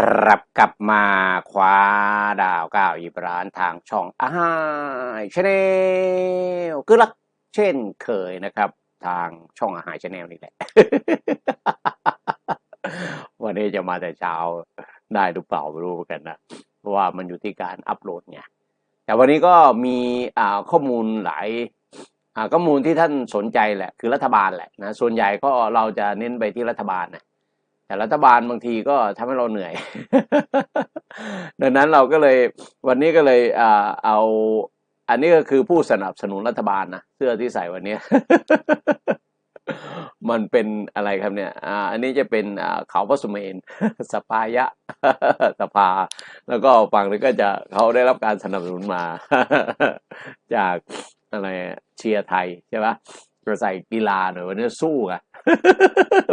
ครับกลับมาคว้าดาวก้าวอีบรานทางช่องอาหารชาแนลคือลักเช่นเคยนะครับ ทางช่องอาหารชาแนลนี่แหละ วันนี้จะมาแต่เช้าได้หรือเปล่าไม่รู้เหมือนกันนะ เพราะว่ามันอยู่ที่การอัปโหลดไงแต่วันนี้ก็มีข้อมูลหลายข้อมูลที่ท่านสนใจแหละ คือรัฐบาลแหละนะส่วนใหญ่ก็เราจะเน้นไปที่รัฐบาลนะ แต่รัฐบาลบางทีก็ทำให้เราเหนื่อย ดังนั้นเราก็เลยวันนี้ก็เลยเอาอันนี้ก็คือผู้สนับสนุนรัฐบาลนะเสื้อที่ใส่วันนี้ มันเป็นอะไรครับเนี่ยอ่าอันนี้จะเป็นเขาพระสุเมนสปายะสภา แล้วก็ฝั่งนี้ก็จะเขาได้รับการสนับสนุนมา จากอะไรเชียร์ไทยใช่ปะ จะใส่กีฬาหน่อยวันนี้สู้อะ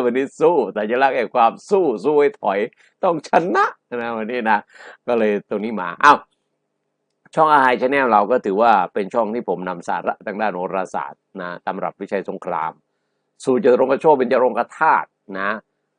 วันนี้สู้แต่จะรักษณ์แห่งความสู้สู้ให้ถอยต้องชนะนะวันนี้นะ ก็เลยตรงนี้มาอ้าวช่องอาหารชาแนลเราก็ถือว่าเป็นช่องที่ผมนำสาระทางด้านโหราศาสตร์นะตำรับวิชัยสงคราม สู่จตุรงกโชคเป็นจรงกธาตุนะ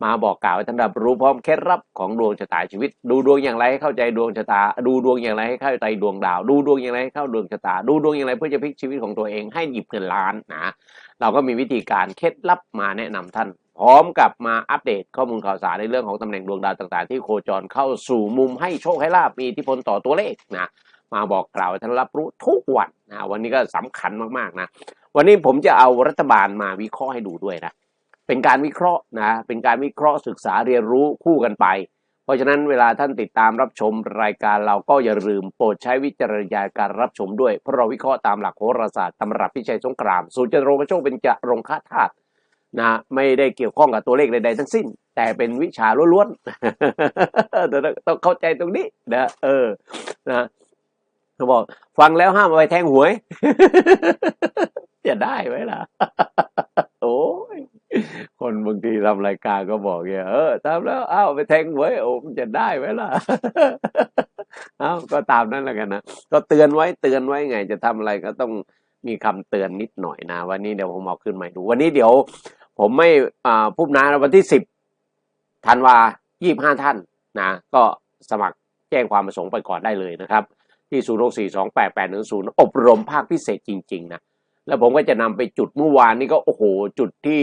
มาบอกกล่าวให้ท่านรับรู้พร้อมเคล็ดลับของดวงชะตาชีวิต ดูดวงอย่างไรให้เข้าใจดวงชะตา ดูดวงอย่างไรให้เข้าใจดวงดาว ดูดวงอย่างไรให้เข้าดวงชะตา ดูดวงอย่างไรเพื่อจะพลิกชีวิตของตัวเองให้หยิบเงินล้านนะเราก็มีวิธีการเคล็ดลับมาแนะนำท่าน พร้อมกับมาอัปเดตข้อมูลข่าวสารในเรื่องของตำแหน่งดวงดาวต่างๆ ที่โคจรเข้าสู่มุมให้โชคให้ลาบมีอิทธิพลต่อตัวเลขนะมาบอกกล่าวให้ท่านรับรู้ทุกวันนะวันนี้ก็สำคัญมากๆนะวันนี้ผมจะเอารัฐบาลมาวิเคราะห์ให้ดูด้วยนะ เป็นการวิเคราะห์นะเป็นการวิเคราะห์ศึกษาเรียนรู้คู่กันไป เพราะฉะนั้นเวลาท่านติดตามรับชมรายการเราก็อย่าลืมโปรดใช้วิจารณญาณการรับชมด้วยเพราะเราวิเคราะห์ตามหลักโหราศาสตร์ตำรับพิชัยสงครามสูตรจตุรงกโชคเป็นจะรงค่าธาตุนะไม่ได้เกี่ยวข้องกับตัวเลขใดๆทั้งสิ้น แต่เป็นวิชาล้วนๆต้องเข้าใจตรงนี้นะเออนะเขาบอกฟังแล้วห้ามไปแทงหวย จะได้ไหมล่ะ โอ้ย คนบางทีทำรายการก็บอกอย่างเงี้ยเออทำแล้วเอาไปแทงหวยโอ้มันจะได้ไหมล่ะเอาก็ตามนั้นแล้วกันนะก็เตือนไว้เตือนไว้ไง จะทำอะไรก็ต้องมีคำเตือนนิดหน่อยนะ วันนี้เดี๋ยวผมเอาขึ้นมาให้ดู วันนี้เดี๋ยว ผมไม่อ่าพูดนาวันที่สิบธันวายี่ห้าท่านนะก็สมัครแจ้งความประสงค์ไปก่อนได้เลยนะครับ ที่ศูนย์หกสี่สองแปดแปดหนึ่งศูนย์อบรมภาคพิเศษจริง ๆ นะแล้วผมก็จะนำไปจุดเมื่อวานนี้ก็โอ้โห จุดที่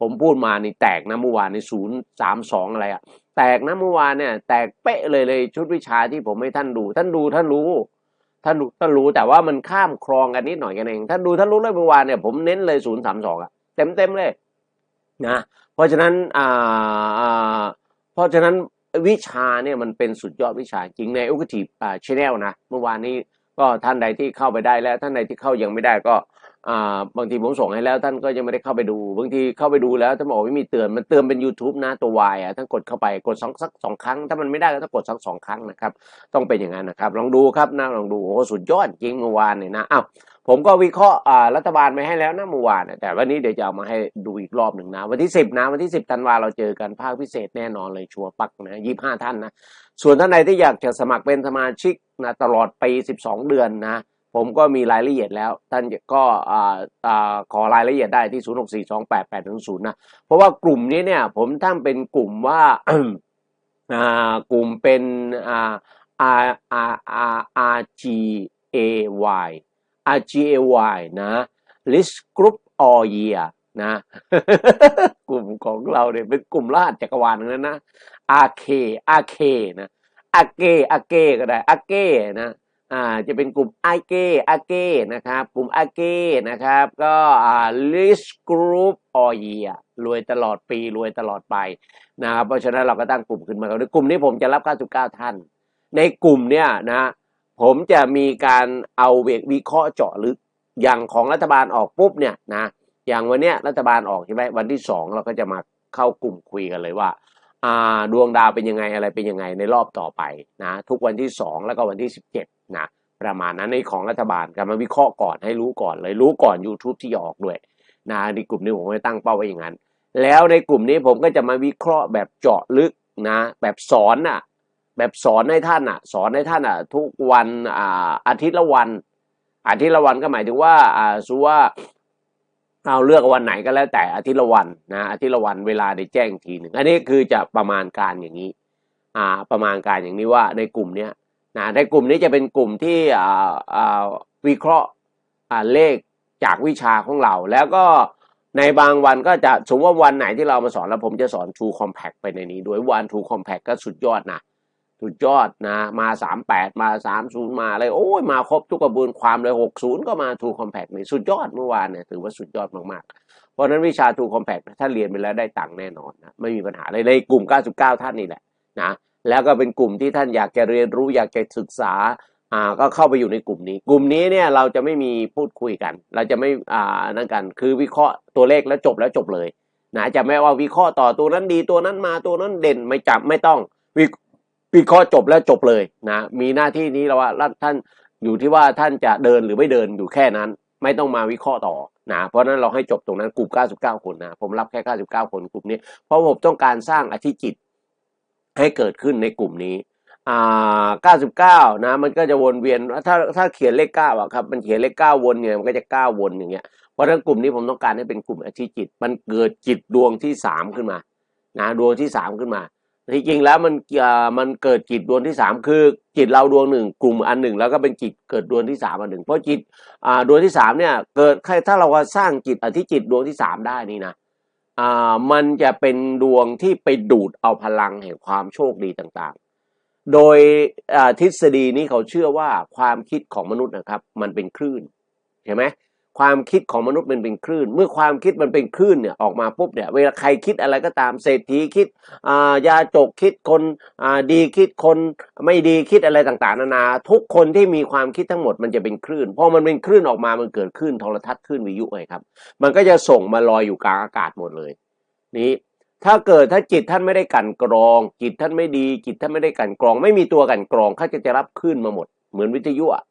ผมพูดมานี่แตกนะเมื่อวานในศูนย์สามสองอะไรอะแตกนะเมื่อวานเนี่ย แตกเป๊ะเลยเลยชุดวิชาที่ผมให้ท่านดู ท่านดูท่านรู้ท่านรู้ท่านรู้แต่ว่ามันข้ามคลองกันนิดหน่อยกันเอง ท่านดูท่านรู้เลยเมื่อวานเนี่ยผมเน้นเลยศูนย์สามสองอะเต็มเต็มเลยนะเพราะฉะนั้นอ่าเพราะฉะนั้นวิชาเนี่ยมันเป็นสุดยอดวิชาจริงในอ c u t i v e อ่า channel นะเมื่อวานนี้ก็ท่านใดที่เข้าไปได้แล้ว ท่านใดที่เข้ายังไม่ได้ก็ บางทีผมส่งให้แล้วท่านก็ยังไม่ได้เข้าไปดู บางทีเข้าไปดูแล้วท่านบอกไม่มีเตือนมันเตือนเป็น YouTube นะตัว Y อะท่านกดเข้าไปกดสองสักสองครั้ง ถ้ามันไม่ได้ก็ต้องกดสักสองครั้งนะครับ ต้องเป็นอย่างนั้นนะครับ ลองดูครับนะลองดูโอ้โหสุดยอดจริงเมื่อวานเนี่ยนะอ้าวผมก็วิเคราะห์รัฐบาลไปให้แล้วนะเมื่อวานแต่วันนี้เดี๋ยวจะเอามาให้ดูอีกรอบหนึ่งนะ วันที่สิบนะวันที่สิบธันวาเราเจอกันภาคพิเศษแน่นอนเลยชัวร์ปักนะยี่ห้าท่านนะส่วนท่านใดที่อยากจะสมัครเป็นสมาชิกนะตลอดปีสิบสองเดือนนะ ผมก็มีรายละเอียดแล้ว ท่านก็ขอรายละเอียดได้ที่ศูนย์หกสี่สองแปดแปดถึงศูนะ เพราะว่ากลุ่มนี้เนี่ยผมทำเป็นกลุ่มว่ากลุ่มเป็นอ่า R R R R G A Y R G A Y นะ list group all year นะ กลุ่มของเราเนี่ยเป็นกลุ่มรหัสจักรวาลนั้นนะ RK RK นะ RK RK ก็ได้ RK นะ อ่าจะเป็นกลุ่ม RK RK นะครับกลุ่ม RK นะครับก็อ่า list group all year รวยตลอดปีรวยตลอดไปนะครับเพราะฉะนั้นเราก็ตั้งกลุ่มขึ้นมาในกลุ่มนี้ผมจะรับ 99 ท่าน ในกลุ่มเนี่ยนะผมจะมีการเอาเวกวิเคราะห์เจาะลึกอย่างของรัฐบาลออกปุ๊บเนี่ยนะอย่างวันเนี้ยรัฐบาลออกใช่ไหมวันที่สองเราก็จะมาเข้ากลุ่มคุยกันเลยว่าอ่าดวงดาวเป็นยังไงอะไรเป็นยังไงในรอบต่อไปนะทุกวันที่สองแล้วก็วันที่สิบเจ็ด นะประมาณนั้นในของรัฐบาลกันมาวิเคราะห์ก่อนให้รู้ก่อนเลยรู้ก่อน YouTube ที่ออกด้วยนะในกลุ่มนี้ผมไม่ตั้งเป้าไว้อย่างนั้น แล้วในกลุ่มนี้ผมก็จะมาวิเคราะห์แบบเจาะลึกนะ แบบสอนอะแบบสอนให้ท่านอะ สอนให้ท่านอะ ทุกวันอ่าอาทิตย์ละวัน อาทิตย์ละวันก็หมายถึงว่าอ่าสุว่าเอาเลือกวันไหนก็แล้วแต่อาทิตย์ละวันนะอาทิตย์ละวันเวลาได้แจ้งทีหนึ่งอันนี้คือจะประมาณการอย่างนี้ อ่า ประมาณการอย่างนี้ว่าในกลุ่มเนี้ย นะในกลุ่มนี้จะเป็นกลุ่มที่วิเคราะห์เลขจากวิชาของเรา แล้วก็ในบางวันก็จะสมมติว่าวันไหนที่เรามาสอนแล้วผมจะสอน True Compact ไปในนี้ด้วยวัน True Compact ก็สุดยอดนะสุดยอดนะมา 38 มา 30 มาอะไรโอ้ยมาครบทุกกระบวนความเลย 60 ก็มา True Compact นี่สุดยอดเมื่อวานเนี่ยถือว่าสุดยอดมากๆ เพราะฉะนั้นวิชา True Compact ถ้าเรียนไปแล้วได้ตังค์แน่นอนนะไม่มีปัญหาเลยในกลุ่ม 99 ท่านนี่แหละนะ แล้วก็เป็นกลุ่มที่ท่านอยากจะเรียนรู้อยากจะศึกษาอ่าก็เข้าไปอยู่ในกลุ่มนี้ กลุ่มนี้เนี่ยเราจะไม่มีพูดคุยกัน เราจะไม่อ่านั่นกัน คือวิเคราะห์ตัวเลขแล้วจบแล้วจบเลยนะจะไม่ว่าวิเคราะห์ต่อตัวนั้นดีตัวนั้นมาตัวนั้นเด่นไม่จับไม่ต้องวิวิเคราะห์จบแล้วจบเลยนะมีหน้าที่นี้แล้วว่าท่านอยู่ที่ว่าท่านจะเดินหรือไม่เดินอยู่แค่นั้น ไม่ต้องมาวิเคราะห์ต่อนะเพราะฉะนั้นเราให้จบตรงนั้นกลุ่ม 99 คนนะผมรับแค่ 99 คนกลุ่มนี้เพราะผมต้องการสร้างอธิจิต ให้เกิดขึ้นในกลุ่มนี้อ่า99 นะ มันก็จะวนเวียน ถ้าถ้าเขียนเลข9อะครับ มันเขียนเลข9วนเนี่ยมันก็จะ 9 วนอย่างเงี้ย เพราะฉะนั้นกลุ่มนี้ผมต้องการให้เป็นกลุ่มอธิจิต มันเกิดจิตดวงที่ 3 ขึ้นมา นะ ดวงที่ 3 ขึ้นมา ที่จริงแล้วมันอ่ามันเกิดจิตดวงที่สามคือจิตเราดวงหนึ่งกลุ่มอันหนึ่ง แล้วก็เป็นจิตเกิดดวงที่สามอันหนึ่ง เพราะจิตอ่าดวงที่สามเนี่ย เกิดถ้าเราสร้างจิตอธิจิตดวงที่สามได้นี่นะ มันจะเป็นดวงที่ไปดูดเอาพลังแห่งความโชคดีต่างๆ โดยทฤษฎีนี้เขาเชื่อว่าความคิดของมนุษย์นะครับ มันเป็นคลื่นเห็นไหม ความคิดของมนุษย์มันเป็นคลื่น เมื่อความคิดมันเป็นคลื่นเนี่ยออกมาปุ๊บเนี่ยเวลาใครคิดอะไรก็ตามเศรษฐีคิดายาจกคิดคนดีคิดคนไม่ดีคิดอะไรต่างๆนานา ทุกคนที่มีความคิดทั้งหมดมันจะเป็นคลื่นพอมันเป็นคลื่นออกมามันเกิดคลื่นโทรทัศน์คลื่นวิทยุไงครับ มันก็จะส่งมาลอยอยู่กลางอากาศหมดเลยนี้ถ้าเกิดถ้าจิตท่านไม่ได้กันกรอง จิตท่านไม่ดี จิตท่านไม่ได้กันกรอง ไม่มีตัวกันกรองเขาจะจะรับคลื่นมาหมด เหมือนวิทยุอะ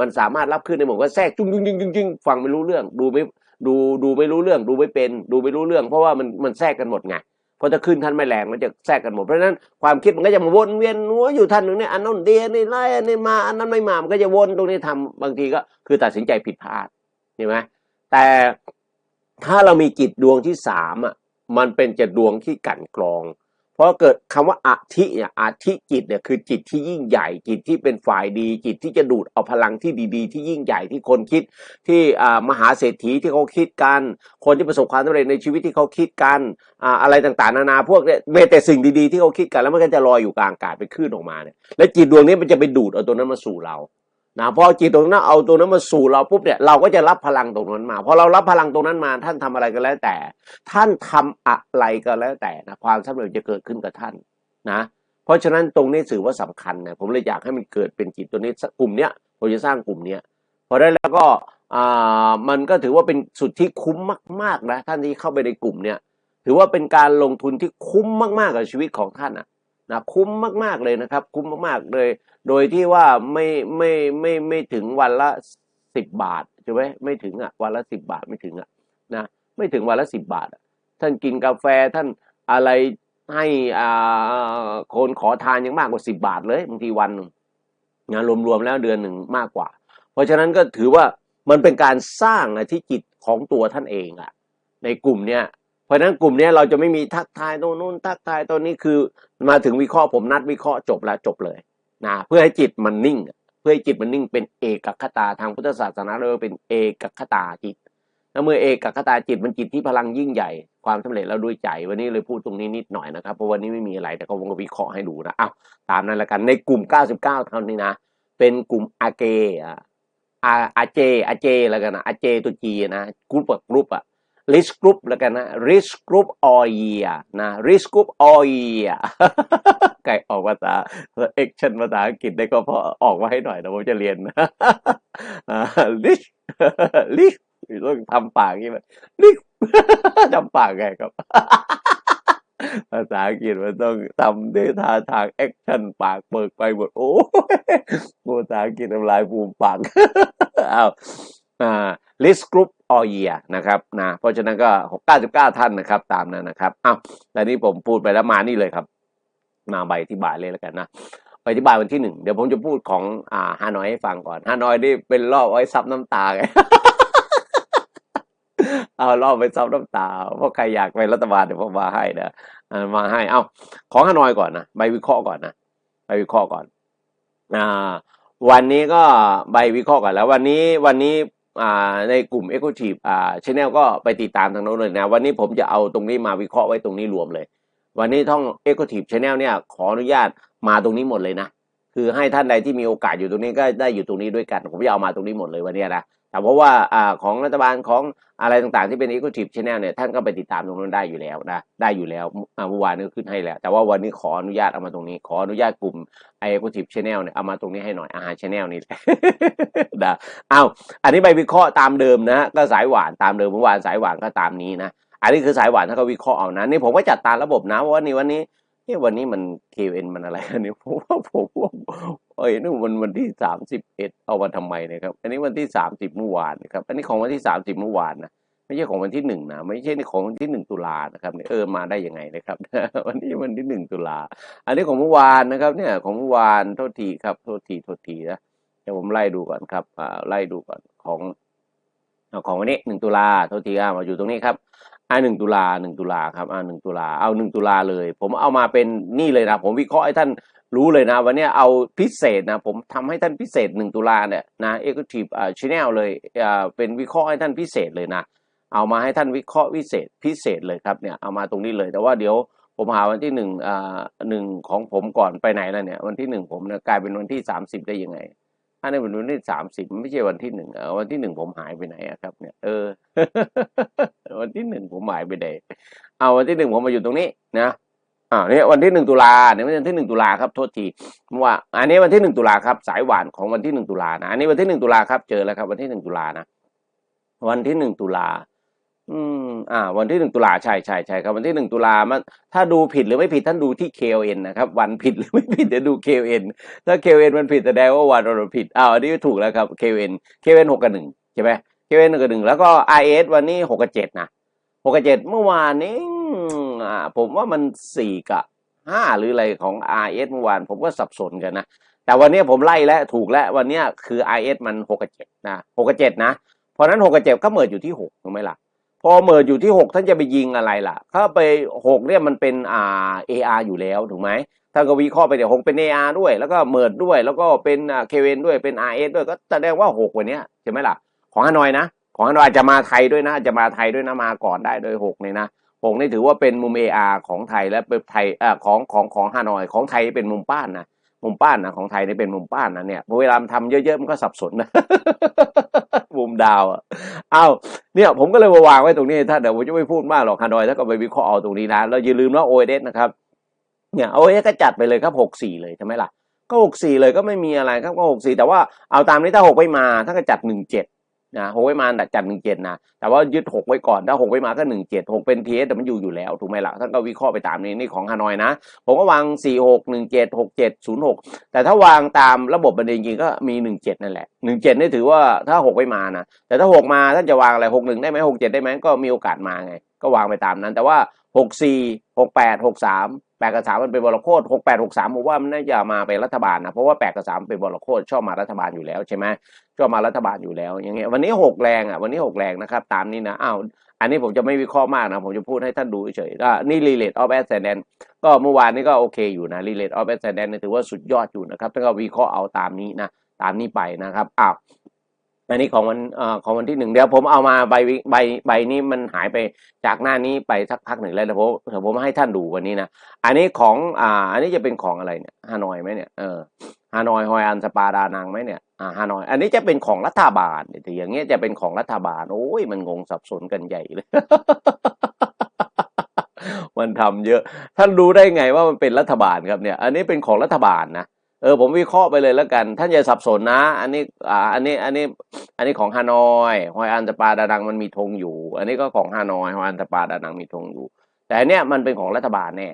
มันสามารถรับคลื่นได้หมดก็แทรกจุ้งจุ้งจุ้งจุ้งฟังไม่รู้เรื่อง ดูไม่ดูดูไม่รู้เรื่อง ดูไม่เป็น ดูไม่รู้เรื่อง เพราะว่ามันมันแทรกกันหมดไงพราะขึ้นท่านไม่แรงมันจะแทรกกันหมดเพราะฉะนั้นความคิดมันก็จะมาวนเวียนหัวอยู่ท่านหนึ่งเนี่ยอันนั้นเดียนี่ไล่อันนี้มาอันนั้นไม่มามันก็จะวนตรงนี้ทำบางทีก็คือตัดสินใจผิดพลาดเห็นไหมแต่ถ้าเรามีจิตดวงที่สามอะมันเป็นจะดวงที่กั่นกรอง เพราะเกิดคำว่าอธิเนี่ยอธิจิตเนี่ยคือจิตที่ยิ่งใหญ่จิตที่เป็นฝ่ายดี จิตที่จะดูดเอาพลังที่ดี ๆ ที่ยิ่งใหญ่ที่คนคิด ที่มหาเศรษฐีที่เขาคิดกัน คนที่ประสบความสำเร็จในชีวิตที่เขาคิดกันออะไรต่างๆ นานาพวกเนี่ยเมแต่สิ่งดีๆที่เขาคิดกันแล้วมันก็จะลอยอยู่กลางอากาศเป็นคลื่นออกมาเนี่ยและจิตดวงนี้มันจะไปดูดเอาตัวนั้นมาสู่เรา นะพอจิตตรงนั้นเอาตัวนั้นมาสู่เราปุ๊บเนี่ยเราก็จะรับพลังตรงนั้นมาพอเรารับพลังตรงนั้นมา ท่านทำอะไรก็แล้วแต่ ท่านทำอะไรก็แล้วแต่นะความสำเร็จจะเกิดขึ้นกับท่านนะ เพราะฉะนั้นตรงนี้ถือว่าสำคัญนะผมเลยอยากให้มันเกิดเป็นจิตตัวนี้กลุ่มเนี้ยผมจะสร้างกลุ่มเนี้ยพอได้แล้วก็อ่ามันก็ถือว่าเป็นสุดที่คุ้มมากๆนะท่านที่เข้าไปในกลุ่มเนี้ยถือว่าเป็นการลงทุนที่คุ้มมากๆกับชีวิตของท่านนะ นะคุ้มมากๆเลยนะครับ คุ้มมากๆเลย โดยที่ว่าไม่ไม่ไม่ไม่ถึงวันละสิบบาทใช่ไหมไม่ถึงอะวันละสิบบาทไม่ถึงอะนะไม่ถึงวันละสิบบาทอะท่านกินกาแฟท่านอะไรให้อ่าคนขอทานยังมากกว่าสิบบาทเลยบางทีวันงานรวมๆแล้วเดือนหนึ่งมากกว่า เพราะฉะนั้นก็ถือว่ามันเป็นการสร้างอะที่จิตของตัวท่านเองอะในกลุ่มเนี้ย เพราะฉะนั้นกลุ่มนี้เราจะไม่มีทักทายตรงนู้นทักทายตรงนี้คือมาถึงวิเคราะห์ผมนัดวิเคราะห์จบแล้วจบเลยนะเพื่อให้จิตมันนิ่ง เพื่อให้จิตมันนิ่งเป็นเอกคตาทางพุทธศาสนาเราเรียกว่าเป็นเอกคตาจิตแล้วเมื่อเอกคตาจิตมันจิตที่พลังยิ่งใหญ่ความสำเร็จแล้วด้วยใจ วันนี้เลยพูดตรงนี้นิดหน่อยนะครับเพราะวันนี้ไม่มีอะไรแต่ก็ผมก็วิเคราะห์ให้ดูนะอ้าวตามนั้นละกันในกลุ่ม 99 เท่านี้นะ เป็นกลุ่มอาเกออาอาเจอาเจแล้วกันนะอาเจตัวจีนะกรุ๊ปกรุ๊ปอะ risk group แล้วกันนะ risk group all year นะ risk group all year ไก่ออกภาษา action ภาษาอังกฤษได้ก็พอออกมาให้หน่อยนะผมจะเรียนอ่า risk risk ต้องทำปากอย่างนี้มัน risk ทำปากไงครับ ภาษาอังกฤษมันต้องทำด้วยท่าทางแอคชั่นปากเปิกไปหมดโอ้ภาษาอังกฤษทำลายภูมิปากอ้าวอ่า list group all year นะครับนะเพราะฉะนั้นก็ 99 ท่านนะครับ ตามนั้นนะครับอ้าวแต่นี้ผมพูดไปแล้วมานี่เลยครับ มาใบอธิบายเลยแล้วกันนะใบอธิบายวันที่หนึ่งเดี๋ยวผมจะพูดของอ่าฮานอยให้ฟังก่อนฮานอยนี่เป็นรอบไว้ซับน้ำตาไงเอาล่อไปซับน้ำตาเพราะใครอยากเป็นรัฐบาลเดี๋ยวผมมาให้นะมาให้เอาของฮานอยก่อนนะใบวิเคราะห์ก่อนนะใบวิเคราะห์ก่อนอ่าวันนี้ก็ใบวิเคราะห์ก่อนแล้ว วันนี้วันนี้ ในกลุ่ม e x e c u t i v e อ่าชแนลก็ไปติดตามทางโน้นเลยนะ วันนี้ผมจะเอาตรงนี้มาวิเคราะห์ไว้ตรงนี้รวมเลย วันนี้ท่อง e x e c u t i v e Channel เนี่ยขออนุญาตมาตรงนี้หมดเลยนะ คือให้ท่านใดที่มีโอกาสอยู่ตรงนี้ก็ได้อยู่ตรงนี้ด้วยกัน ผมจะเอามาตรงนี้หมดเลยวันนี้นะ แต่เพราะว่าของรัฐบาลของอะไรต่างๆ ที่เป็น Executive Channel เนี่ยท่านก็ไปติดตามตรงนั้นได้อยู่แล้วนะได้อยู่แล้วเมื่อวานนี้ก็ขึ้นให้แล้ว แต่ว่าวันนี้ขออนุญาตเอามาตรงนี้ ขออนุญาตกลุ่ม Executive Channel เนี่ยเอามาตรงนี้ให้หน่อยอาหาร Channel นี่นะเอาอันนี้ไปวิเคราะห์ตามเดิมนะก็สายหวานตามเดิมเมื่อวานสายหวานก็ตามนี้นะอันนี้คือสายหวานถ้าก็วิเคราะห์เอานะนี่ผมก็จัดตามระบบนะว่านี่วันนี้ เฮ้วันนี้มัน KN มันอะไรอันนี้ผมว่าผมว่าเอ้ยนี่มันวันที่สามสิบเอ็ดเอามาทำไมเนะครับ อันนี้วันที่สามสิบเมื่อวานนะครับ อันนี้ของวันที่สามสิบเมื่อวานนะไม่ใช่ของวันที่หนึ่งนะไม่ใช่ของวันที่หนึ่งตุลานะครับเออมาได้ยังไงนะครับ วันนี้วันที่หนึ่งตุลาอันนี้ของเมื่อวานนะครับ เนี่ยของเมื่อวานโทษทีครับโทษทีโทษทีนะเดี๋ยวผมไล่ดูก่อนครับอ่าไล่ดูก่อนของของวันนี้หนึ่งตุลาโทษทีอ่ามาอยู่ตรงนี้ครับ อ่าหนึ่งตุลาหนึ่งตุลาครับอ่าหนึ่งตุลาเอาหนึ่งตุลาเลย ผมเอามาเป็นนี่เลยนะ ผมวิเคราะห์ให้ท่านรู้เลยนะ วันนี้เอาพิเศษนะ ผมทำให้ท่านพิเศษหนึ่งตุลาเนี่ยนะเอ็กซ์ทีฟอ่าชแนลเลยอ่าเป็นวิเคราะห์ให้ท่านพิเศษเลยนะ เอามาให้ท่านวิเคราะห์พิเศษพิเศษเลยครับเนี่ยเอามาตรงนี้เลยแต่ว่าเดี๋ยวผมหาวันที่หนึ่งอ่าหนึ่งของผมก่อนไปไหนแล้วเนี่ย วันที่หนึ่งผมเนี่ยกลายเป็นวันที่สามสิบได้ยังไง อันนี้วันที่สามสิบไม่ใช่วันที่หนึ่งอะวันที่หนึ่งผมหายไปไหนอะครับ เนี่ย เออ วันที่หนึ่งผมหายไปไหนเอาวันที่หนึ่งผมมาอยู่ตรงนี้นะอ่าเนี่ยวันที่หนึ่งตุลาเนี่ยวันที่หนึ่งตุลาครับโทษทีว่า อันนี้วันที่หนึ่งตุลาครับ สายหวานของวันที่หนึ่งตุลานะอันนี้วันที่หนึ่งตุลาครับเจอแล้วครับ วันที่หนึ่งตุลานะวันที่หนึ่งตุลา อืม อ่า วันที่หนึ่งตุลาใช่ใช่ใช่ครับ วันที่หนึ่งตุลามัน ถ้าดูผิดหรือไม่ผิดท่านดูที่ KLN นะครับ วันผิดหรือไม่ผิดเดี๋ยวดู KLN ถ้า KLN มันผิดแสดงว่าวันเราผิดอ้าวอันนี้ถูกแล้วครับ KLN KLN หกกับหนึ่งใช่ไหม KLN หนึ่งกับหนึ่งแล้วก็ IS วันนี้หกกับเจ็ดนะหกกับเจ็ดเมื่อวานนี้อ่าผมว่ามันสี่กับห้าหรืออะไรของ IS เมื่อวานผมก็สับสนกันนะแต่วันนี้ผมไล่แล้วถูกแล้ววันนี้คือ IS มันหกกับเจ็ดนะหกกับเจ็ดนะเพราะนั้นหกกับเจ็ดก็เมิดอยู่ที่หกถูกไหมล่ะ พอเมิดอยู่ที่หกท่านจะไปยิงอะไรล่ะ ถ้าไปหกเนี่ยมันเป็นอ่า AR อยู่แล้วถูกไหมท่านก็วิเคราะห์ไปเดี๋ยวหกเป็น AR ด้วย แล้วก็เมิดด้วย แล้วก็เป็นเคเวนด้วยเป็น RS ด้วยก็แสดงว่าหกวันนี้ใช่ไหมล่ะ ของฮานอยนะ ของฮานอยอาจจะมาไทยด้วยนะอาจจะมาไทยด้วยนะมาก่อนได้โดยหกเนี่ยนะหกนี่ถือว่าเป็นมุม AR ของไทยและเป็นไทยอ่าของของของฮานอยของไทยเป็นมุมป้านนะ มุมป้านนะของไทยนี่เป็นมุมป้านนะเนี่ยพอเวลาทำเยอะๆมันก็สับสนนะมุมดาวอะอ้าวเนี่ยผมก็เลยวางไว้ตรงนี้ถ้าเดี๋ยวผมจะไม่พูดมากหรอกฮานอยถ้าก็ไปวิเคราะห์เอาตรงนี้นะแล้วอย่าลืมว่า OS นะครับเนี่ย OS ก็จัดไปเลยครับหกสี่เลยใช่ไหมล่ะก็หกสี่เลยก็ไม่มีอะไรครับก็หกสี่แต่ว่าเอาตามนี้ถ้าหกไม่มาถ้าก็จัดหนึ่งเจ็ด นะหกไม่มาจัดหนึ่งเจ็ดนะแต่ว่ายึดหกไว้ก่อนถ้าหกไม่มาก็หนึ่งเจ็ดหกเป็นเทสแต่มันอยู่อยู่แล้วถูกไหมล่ะท่านก็วิเคราะห์ไปตามนี้นี่ของฮานอยนะ ผมก็วางสี่หกหนึ่งเจ็ดหกเจ็ดศูนย์หกแต่ถ้าวางตามระบบบันเดจริงก็มีหนึ่งเจ็ดนั่นแหละหนึ่งเจ็ดนี่ถือว่าถ้าหกไม่มานะแต่ถ้าหกมาท่านจะวางอะไรหกหนึ่งได้ไหมหกเจ็ดได้ไหมก็มีโอกาสมาไง ก็วางไปตามนั้น แต่ว่าหกสี่หกแปดหกสาม แปดกับสามมันเป็นบอลโคตหกแปดหกสามผมว่ามันน่าจะมาเป็นรัฐบาลนะเพราะว่าแปดกับสามเป็นบอลโคตชอบมารัฐบาลอยู่แล้วใช่ไหมชอบมารัฐบาลอยู่แล้วอย่างเงี้ยวันนี้หกแรงอะวันนี้หกแรงนะครับตามนี้นะอ้าวอันนี้ผมจะไม่วิเคราะห์มากนะผมจะพูดให้ท่านดูเฉยๆก็นี่ relate of ascendant ก็เมื่อวานนี้ก็โอเคอยู่นะ relate of ascendant เนี่ยถือว่าสุดยอดอยู่นะครับถ้าก็วิเคราะห์เอาตามนี้นะตามนี้ไปนะครับอ้าว อันนี้ของวันอ่อของวันที่หนึ่งเดี๋ยวผมเอามาใบวิใบใบนี้มันหายไปจากหน้านี้ไปสักพักหนึ่งแล้วเดี๋ยวผมเดี๋ยวผมให้ท่านดูวันนี้นะอันนี้ของอ่าอันนี้จะเป็นของอะไรเนี่ยฮานอยไหมเนี่ยเออฮานอยฮอยอันสปาดานังไหมเนี่ยอ่าฮานอย อันนี้จะเป็นของรัฐบาลแต่อย่างเงี้ยจะเป็นของรัฐบาล โอ้ยมันงงสับสนกันใหญ่เลยมันทำเยอะ ท่านรู้ได้ไงว่ามันเป็นรัฐบาลครับเนี่ย อันนี้เป็นของรัฐบาลนะ ออผมวิเคราะห์ไปเลยแล้วกัน ท่านอย่าสับสนนะ อันนี้อ่าอันนี้อันนี้อันนี้ของฮานอยฮอยอันตปาดานังมันมีธงอยู่ อันนี้ก็ของฮานอยฮอยอันตปาดานังมีธงอยู่ แต่เนี้ยมันเป็นของรัฐบาลแน่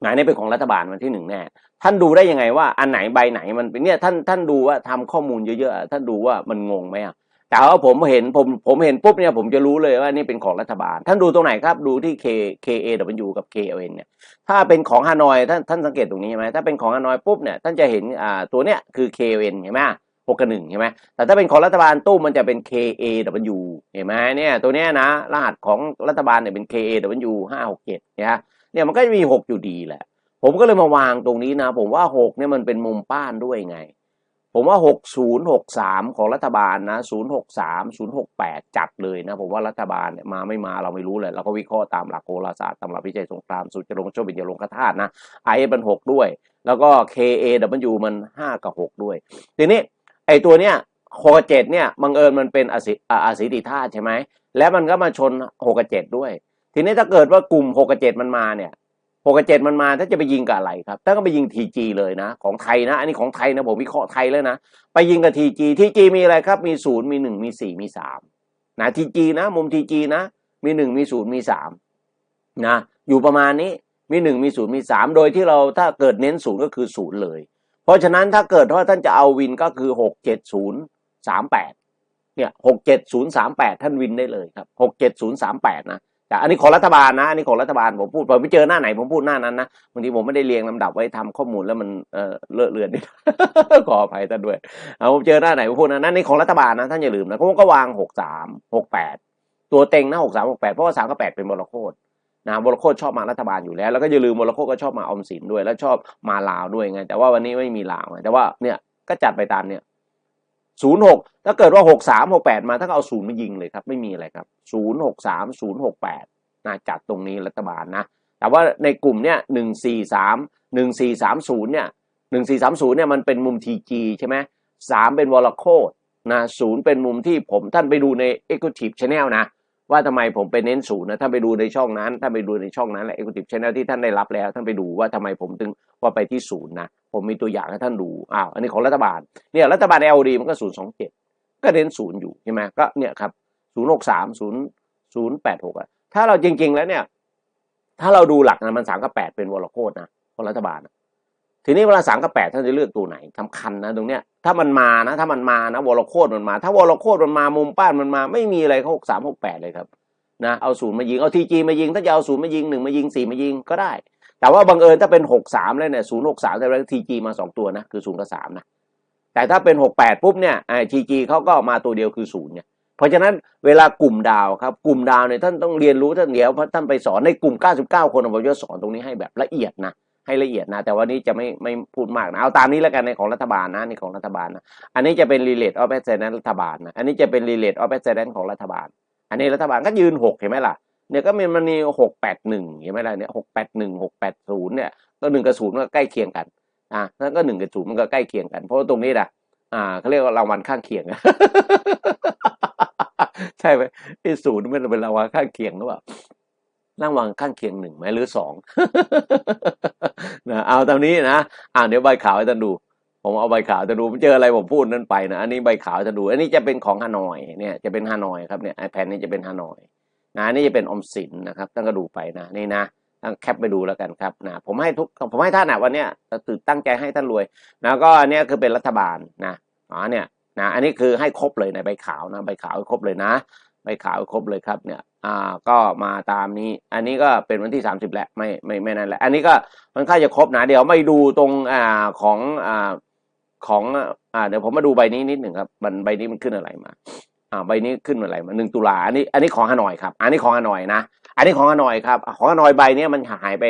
ไหนนี่เป็นของรัฐบาลวันที่หนึ่งแน่ท่านดูได้ยังไงว่าอันไหนใบไหนมันเป็นเนี่ยท่านท่านดูว่าทำข้อมูลเยอะๆท่านดูว่ามันงงไหมอะ แต่ว่าผมเห็นผมผมเห็นปุ๊บเนี่ยผมจะรู้เลยว่านี่เป็นของรัฐบาล ท่านดูตรงไหนครับดูที่ K K A W กับ K L N เนี่ยถ้าเป็นของฮานอยท่านท่านสังเกตตรงนี้ใช่ไหมถ้าเป็นของฮานอยปุ๊บเนี่ยท่านจะเห็นอ่าตัวเนี้ยคือ K L N ใช่ไหมหกกับหนึ่งใช่ไหมแต่ถ้าเป็นของรัฐบาลตู้มันจะเป็น KAW เห็นไหมเนี่ยตัวเนี้ยนะ รหัสของรัฐบาลเนี่ยเป็น KAW ห้าหกเจ็ดเนี่ยเนี่ยมันก็จะมีหกอยู่ดีแหละ ผมก็เลยมาวางตรงนี้นะ ผมว่าหกเนี่ยมันเป็นมุมป้านด้วยไง ผมว่าหกศูนย์หกสามของรัฐบาลนะศูนย์หกสามศูนย์หกแปดจัดเลยนะ ผมว่ารัฐบาลเนี่ยมาไม่มาเราไม่รู้เลย เราก็วิเคราะห์ตามหลักโหราศาสตร์ตามหลักวิจัยสงครามสุจรงโชบิญญลงคธาตุนะไอเป็นหกด้วย แล้วก็ KAW มันห้ากับหกด้วย ทีนี้ไอตัวเนี้ยหกกับเจ็ดเนี่ยบังเอิญมันเป็นอสิอาอสิติธาตุใช่ไหม แล้วมันก็มาชนหกกับเจ็ดด้วย ทีนี้ถ้าเกิดว่ากลุ่มหกกับเจ็ดมันมาเนี่ย หกกับเจ็ดมันมาถ้าจะไปยิงกับอะไรครับถ้าก็ไปยิงทีจีเลยนะ ของไทยนะ อันนี้ของไทยนะผมวิเคราะห์ไทยแล้วนะ ไปยิงกับทีจีทีจีมีอะไรครับ มีศูนย์มีหนึ่งมีสี่มีสามนะทีจีนะ มุมทีจีนะ มีหนึ่งมีศูนย์มีสามนะอยู่ประมาณนี้มีหนึ่งมีศูนย์มีสามโดยที่เราถ้าเกิดเน้นศูนย์ก็คือศูนย์เลย เพราะฉะนั้นถ้าเกิดว่าท่านจะเอาวินก็คือหกเจ็ดศูนย์สามแปดเนี่ยหกเจ็ดศูนย์สามแปดท่านวินได้เลยครับหกเจ็ดศูนย์สามแปดนะ แต่อันนี้ของรัฐบาลนะอันนี้ของรัฐบาลผมพูดผมไปเจอหน้าไหนผมพูดหน้านั้นนะบางทีผมไม่ได้เรียงลำดับไว้ทำข้อมูลแล้วมันเออเลอะเลือนนิดขออภัยท่านด้วยเอาผมเจอหน้าไหนผมพูดนะนั่นนี่ของรัฐบาลนะท่านอย่าลืมนะผมก็วางหกสามหกแปดตัวเต็งนะหกสามหกแปดเพราะว่าสามกับแปดเป็นบรโคตรนะบรโคตรชอบมารัฐบาลอยู่แล้ว แล้วก็อย่าลืมบรโคตรก็ชอบมาออมสินด้วย แล้วชอบมาลาวด้วยไงแต่ว่าวันนี้ไม่มีลาวไงแต่ว่าเนี่ยก็จัดไปตามเนี่ย ศูนย์หกถ้าเกิดว่าหกสามหกแปดมาถ้าเอาศูนย์มายิงเลยครับ ไม่มีอะไรครับศูนย์หกสามศูนย์หกแปดนะจัดตรงนี้รัฐบาลนะ แต่ว่าในกลุ่มเนี่ยหนึ่งสี่สามหนึ่งสี่สามศูนย์เนี่ยหนึ่งสี่สามศูนย์เนี่ยมันเป็นมุมทีจีใช่ไหมสามเป็นวอลโคดนะศูนย์เป็นมุมที่ผมท่านไปดูใน Executive Channel นะ ว่าทำไมผมไปเน้นศูนย์นะท่านไปดูในช่องนั้นท่านไปดูในช่องนั้นแหละ Executive Channel ที่ท่านได้รับแล้ว ท่านไปดูว่าทำไมผมถึงว่าไปที่ศูนย์นะ ผมมีตัวอย่างให้ท่านดูอ้าวอันนี้ของรัฐบาลเนี่ยรัฐบาล LD มันก็ศูนย์สองเจ็ดก็เน้นศูนย์อยู่ใช่ไหมก็เนี่ยครับศูนย์หกสามศูนย์ศูนย์แปดหกอะถ้าเราจริงๆแล้วเนี่ย ถ้าเราดูหลักนะมันสามกับแปดเป็นวอลโคตรนะของรัฐบาลนะ ทีนี้เวลาสามกับแปดท่านจะเลือกตัวไหนสำคัญนะตรงเนี้ยถ้ามันมานะถ้ามันมานะวอลโคตรมันมา ถ้าวอลโคตรมันมามุมป้านมันมา ไม่มีอะไรเขาหกสามหกแปดเลยครับนะเอาศูนย์มายิงเอาทีจีมายิง ถ้าจะเอาศูนย์มายิงหนึ่งมายิงสี่มายิงก็ได้ แต่ว่าบังเอิญถ้าเป็นหกสามเลยเนี่ยศูนย์หกสามแต่แล้วทีจีมาสองตัวนะคือศูนย์กับสามนะแต่ถ้าเป็นหกแปดปุ๊บเนี่ยไอทีจีเขาก็มาตัวเดียวคือศูนย์เนี่ยเพราะฉะนั้นเวลากลุ่มดาวครับกลุ่มดาวเนี่ยท่านต้องเรียนรู้ท่านเดี๋ยวท่านไปสอนในกลุ่ม 99 คนผมจะสอนตรงนี้ให้แบบละเอียดนะ ให้ละเอียดนะ แต่วันนี้จะไม่ไม่พูดมากนะ เอาตามนี้แล้วกันในของรัฐบาลนะในของรัฐบาลนะ อันนี้จะเป็น relate of president รัฐบาลนะ อันนี้จะเป็น relate of president ของรัฐบาล อันนี้รัฐบาลก็ยืนหกเห็นไหมล่ะ เนี่ยก็มีมันมีหกแปดหนึ่งเห็นไหมล่ะเนี่ยหกแปดหนึ่งหกแปดศูนย์เนี่ยก็หนึ่งกับศูนย์ก็ใกล้เคียงกัน อ่าแล้วก็หนึ่งกับศูนย์มันก็ใกล้เคียงกัน เพราะตรงนี้นะอ่าเขาเรียกว่ารางวัลข้างเคียงใช่ไหมไอ้ศูนย์มันเป็นรางวัลข้างเคียงหรือเปล่า รางวัลข้างเคียงหนึ่งไหมหรือสองนะเอาตามนี้นะอ่าเดี๋ยวใบขาวให้ท่านดู ผมเอาใบขาวจะดูผมเจออะไรผมพูดนั่นไปนะอันนี้ใบขาวจะดู อันนี้จะเป็นของฮานอยเนี่ยจะเป็นฮานอยครับเนี่ยไอแผ่นนี้จะเป็นฮานอยนะนี่จะเป็นอมสินนะครับท่านก็ดูไปนะนี่นะตั้งแคปไปดูแล้วกันครับนะผมให้ทุกผมให้ท่านนะวันเนี้ยตื่นตั้งใจให้ท่านรวยแล้วก็อันเนี้ยคือเป็นรัฐบาลนะอ๋อเนี่ยนะอันนี้คือให้ครบเลยในใบขาวนะใบขาวให้ครบเลยนะ ใบขาวครบเลยครับเนี่ยอ่าก็มาตามนี้ อันนี้ก็เป็นวันที่ 30แหละไม่ไม่ไม่นั่นแหละ อันนี้ก็มันค่าจะครบนะเดี๋ยวไม่ดูตรงอ่าของอ่าของอ่าเดี๋ยวผมมาดูใบนี้นิดหนึ่งครับมันใบนี้มันขึ้นอะไรมาอ่าใบนี้ขึ้นอะไรมาหนึ่งตุลาอันนี้อันนี้ของฮานอยครับ อันนี้ของฮานอยนะ อันนี้ของฮานอยครับของฮานอยใบนี้มันหายไป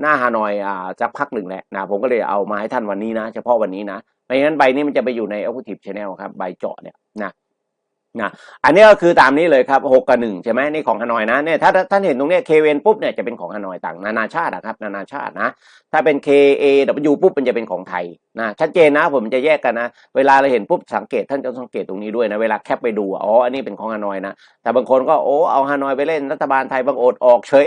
หน้าฮานอยอ่าสักพักหนึ่งแหละนะผมก็เลยเอามาให้ท่านวันนี้นะ เฉพาะวันนี้นะไม่งั้นใบนี้มันจะไปอยู่ใน Active Channel ครับใบเจาะเนี่ยนะ นะอันนี้ก็คือตามนี้เลยครับหกกับหนึ่งใช่ไหมนี่ของฮานอยนะเนี่ยถ้าท่านเห็นตรงนี้เคเวนปุ๊บเนี่ยจะเป็นของฮานอยต่างนานาชาติอะครับนานาชาตินะถ้าเป็น K A W ปุ๊บมันจะเป็นของไทยนะชัดเจนนะผมจะแยกกันนะ เวลาเราเห็นปุ๊บสังเกตท่านจะสังเกตตรงนี้ด้วยนะเวลาแคปไปดูอ๋ออันนี้เป็นของฮานอยนะแต่บางคนก็โอ้เอาฮานอยไปเล่นรัฐบาลไทยบางโอดออกเฉย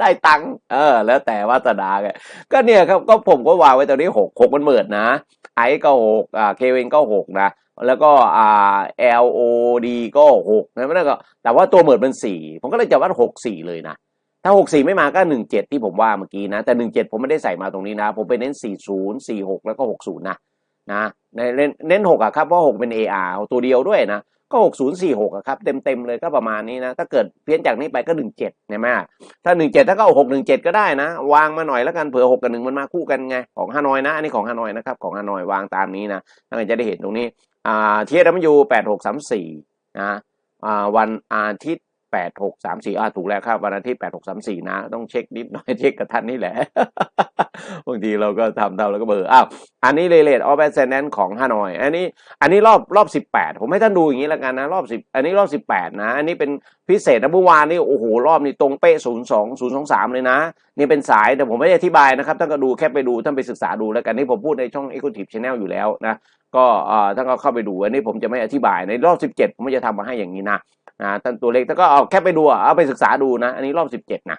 ได้ตังค์เออ แล้วแต่วาสนาแกก็เนี่ยครับก็ผมก็วางไว้ตรงนี้หกหกมันเหมือนนะ ไอก็หกอ่าเควินก็หกนะ แล้วก็อ่า L O D ก็หกนะไม่ได้ก็แต่ว่าตัวเหมือนเป็นสี่ผมก็เลยจะวัดหกสี่เลยนะ ถ้าหกสี่ไม่มาก็หนึ่งเจ็ดที่ผมว่าเมื่อกี้นะ แต่หนึ่งเจ็ดผมไม่ได้ใส่มาตรงนี้นะ ผมไปเน้นสี่ศูนย์สี่หกแล้วก็หกศูนย์นะนะเน้นเน้นหกอะครับ เพราะหกเป็น AR ตัวเดียวด้วยนะ ก็ก็หกศูนย์สี่หกครับ เต็มเต็มๆเลยก็ประมาณนี้นะ ถ้าเกิดเพี้ยนจากนี้ไปก็หนึ่งเจ็ดใช่ไหมถ้าหนึ่งเจ็ดถ้าก็หกหนึ่งเจ็ดก็ได้นะ วางมาหน่อยแล้วกันเผื่อหกกับหนึ่งมันมาคู่กันไง ของฮานอยนะ อันนี้ของฮานอยนะครับ ของฮานอยวางตามนี้นะท่านจะได้เห็นตรงนี้ อ่าเทียร์มันอยู่แปดหกสามสี่นะอ่าวันอาทิตย์แปดหกสามสี่อ่าถูกแล้วครับ วันอาทิตย์แปดหกสามสี่นะ ต้องเช็คนิดหน่อยเช็คกับท่านนี่แหละ บางทีเราก็ทำตาแล้วก็เบอร์อ้าวอันนี้เลเลตออฟแอสเซนแนนของฮานอย อันนี้อันนี้รอบรอบสิบแปดผมให้ท่านดูอย่างนี้แล้วกันนะ รอบสิบอันนี้รอบสิบแปดนะ อันนี้เป็นพิเศษนะเมื่อวานนี่โอ้โห รอบนี้ตรงเป๊ะศูนย์สองศูนย์สองสามเลยนะ นี่เป็นสายแต่ผมไม่ได้อธิบายนะครับ ท่านก็ดูแค่ไปดูท่านไปศึกษาดูแล้วกันนี่ผมพูดในช่อง Executive Channel อยู่แล้วนะ ก็ท่านก็เข้าไปดูอันนี้ผมจะไม่อธิบายในรอบสิบเจ็ดผมจะทำมาให้อย่างนี้นะนะท่านตัวเลขท่านก็เอาแค่ไปดูเอาไปศึกษาดูนะ อันนี้รอบสิบเจ็ดนะ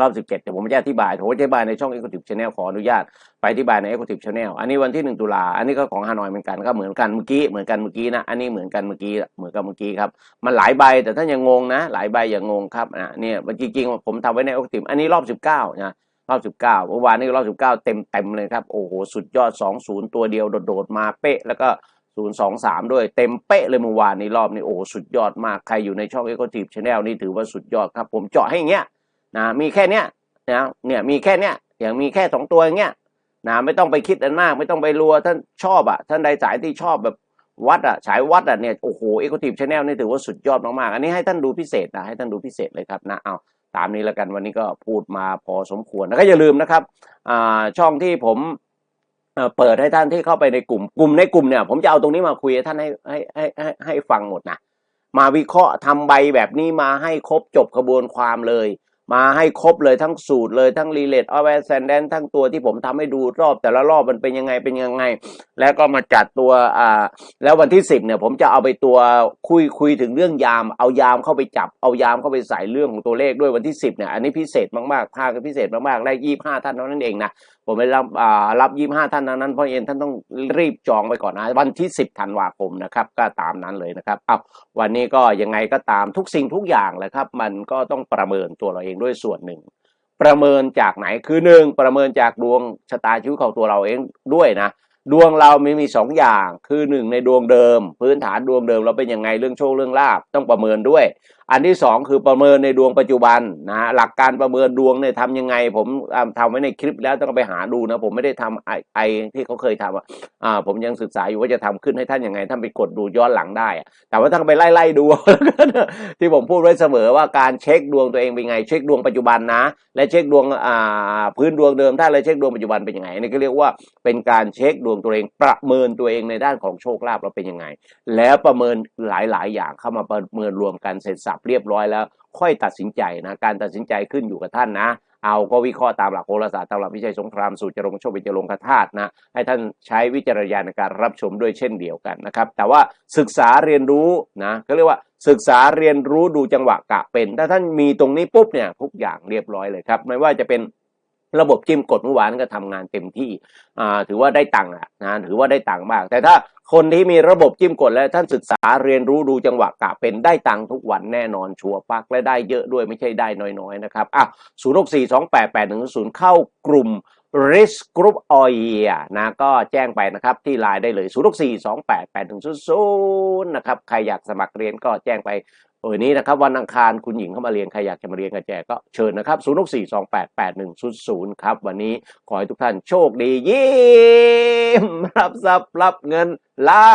รอบ 17เดี๋ยวผมจะอธิบาย ผมจะอธิบายในช่อง Executive Channel ขออนุญาต ไปอธิบายใน Executive Channel อันนี้วันที่ 1 ตุลา อันนี้ก็ของฮานอยเหมือนกัน ก็เหมือนกันเมื่อกี้ เหมือนกันเมื่อกี้นะ อันนี้เหมือนกันเมื่อกี้ เหมือนกับเมื่อกี้ครับ มันหลายใบ แต่ท่านยังงงนะ หลายใบอย่างงงครับ อะเนี่ยจริงๆผมทำไว้ใน Executive อันนี้รอบ 19นะ รอบ19เมื่อวานนี้รอบ19เต็มเต็มเลยครับ โอ้โห สุดยอด2-0ตัวเดียวโดดๆมาเป๊ะ แล้วก็023ด้วยเต็มเป๊ะเลยเมื่อวานนี้รอบนี้โอ้โหสุดยอดมากใครอยู่ในช่อง Executive Channel นี่ถือว่าสุดยอดครับ ผมเจาะให้อย่างเงี้ยนะมีแค่เนี้ยนะเนี่ยมีแค่เนี้ยอย่างมีแค่สองตัวอย่างเงี้ยนะไม่ต้องไปคิดอันมาก ไม่ต้องไปรัวท่านชอบอะท่านใดสายที่ชอบแบบวัดอะสายวัดอะเนี่ยโอ้โหเอ็กซ์ทีฟชาแนลนี่ถือว่าสุดยอดมากๆอันนี้ให้ท่านดูพิเศษนะให้ท่านดูพิเศษเลยครับนะเอาามนี้แล้วกันวันนี้ก็พูดมาพอสมควรแล้วก็อย่าลืมนะครับช่องที่ผมเปิดให้ท่านที่เข้าไปในกลุ่ม กลุ่มในกลุ่มเนี่ย ผมจะเอาตรงนี้มาคุยให้ท่านให้ให้ให้ให้ให้ฟังหมดนะมาวิเคราะห์ทำใบแบบนี้มาให้ครบจบกระบวนความเลย มาให้ครบเลยทั้งสูตรเลยทั้ง relate of ascendant ทั้งตัวที่ผมทำให้ดูรอบแต่ละรอบมันเป็นยังไงเป็นยังไง แล้วก็มาจัดตัวอ่าแล้ววันที่สิบเนี่ยผมจะเอาไปตัวคุยคุยถึงเรื่องยาม เอายามเข้าไปจับเอายามเข้าไปใส่เรื่องของตัวเลขด้วยวันที่สิบเนี่ยอันนี้พิเศษมากๆภาคพิเศษมากๆได้ยี่ห้าท่านเท่านั้นเองนะ ผมไปรับอ่ารับยี่ห้าท่านนั้น เพราะเอ็นท่านต้องรีบจองไปก่อนนะวันที่สิบธันวาคมนะครับ ก็ตามนั้นเลยนะครับเอาวันนี้ก็ยังไงก็ตามทุกสิ่งทุกอย่างแหละครับ มันก็ต้องประเมินตัวเราเองด้วยส่วนหนึ่ง ประเมินจากไหนคือหนึ่งประเมินจากดวงชะตาชีวิตของตัวเราเองด้วยนะดวงเรามีมีสองอย่าง คือหนึ่งในดวงเดิม พื้นฐานดวงเดิมเราเป็นยังไงเรื่องโชคเรื่องลาบต้องประเมินด้วย อันที่สองคือประเมินในดวงปัจจุบันนะหลักการประเมินดวงเนี่ยทำยังไง ผมอ่าทำไว้ในคลิปแล้วต้องไปหาดูนะผมไม่ได้ทำไอไอที่เขาเคยทำอะอ่าผมยังศึกษาอยู่ว่าจะทำขึ้นให้ท่านยังไงท่านไปกดดูย้อนหลังได้ แต่ว่าท่านไปไล่ๆดู ที่ผมพูดไว้เสมอว่าการเช็คดวงตัวเองเป็นไง เช็คดวงปัจจุบันนะ และเช็คดวงอ่าพื้นดวงเดิมท่านและเช็คดวงปัจจุบันเป็นยังไงนี่ก็เรียกว่าเป็นการเช็คดวงตัวเองประเมินตัวเองในด้านของโชคลาภเราเป็นยังไง แล้วประเมินหลายๆ อย่างเข้ามาประเมินรวมกันเสร็จสับเรียบร้อยแล้ว ค่อยตัดสินใจนะการตัดสินใจขึ้นอยู่กับท่านนะเอาก็วิเคราะห์ตามหลักโหราศาสตร์ตามหลักวิชัยสงครามสู่จรงโชคเป็นจรงคธาตุนะให้ท่านใช้วิจารณญาณในการรับชมด้วยเช่นเดียวกันนะครับ แต่ว่าศึกษาเรียนรู้นะเขาเรียกว่าศึกษาเรียนรู้ดูจังหวะกะเป็น ถ้าท่านมีตรงนี้ปุ๊บเนี่ยทุกอย่างเรียบร้อยเลยครับ ไม่ว่าจะเป็น ระบบจิ้มกดเมื่อวานก็ทำงานเต็มที่ถือว่าได้ตังค์นะถือว่าได้ตังค์มาก แต่ถ้าคนที่มีระบบจิ้มกดแล้วท่านศึกษาเรียนรู้ดูจังหวะกะเป็นได้ตังค์ทุกวันแน่นอนชัวร์ปักและได้เยอะด้วยไม่ใช่ได้น้อยๆนะครับอะศูนย์หกสี่สองแปดแปดหนึ่งศูนย์เข้ากลุ่ม risk group oil นะก็แจ้งไปนะครับที่ไลน์ได้เลย 0 6 4 2 8 8 1 0 0 นะครับ ใครอยากสมัครเรียนก็แจ้งไป โออนี้นะครับวันอังคารคุณหญิงเข้ามาเรียนใครอยากจะมาเรียนกับแจก็เชิญนะครับ 0 6 4 2 8 8 1 0 0 ครับ วันนี้ขอให้ทุกท่านโชคดียิ้มรับทรัพย์รับเงินล้า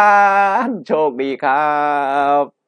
นโชคดีครับ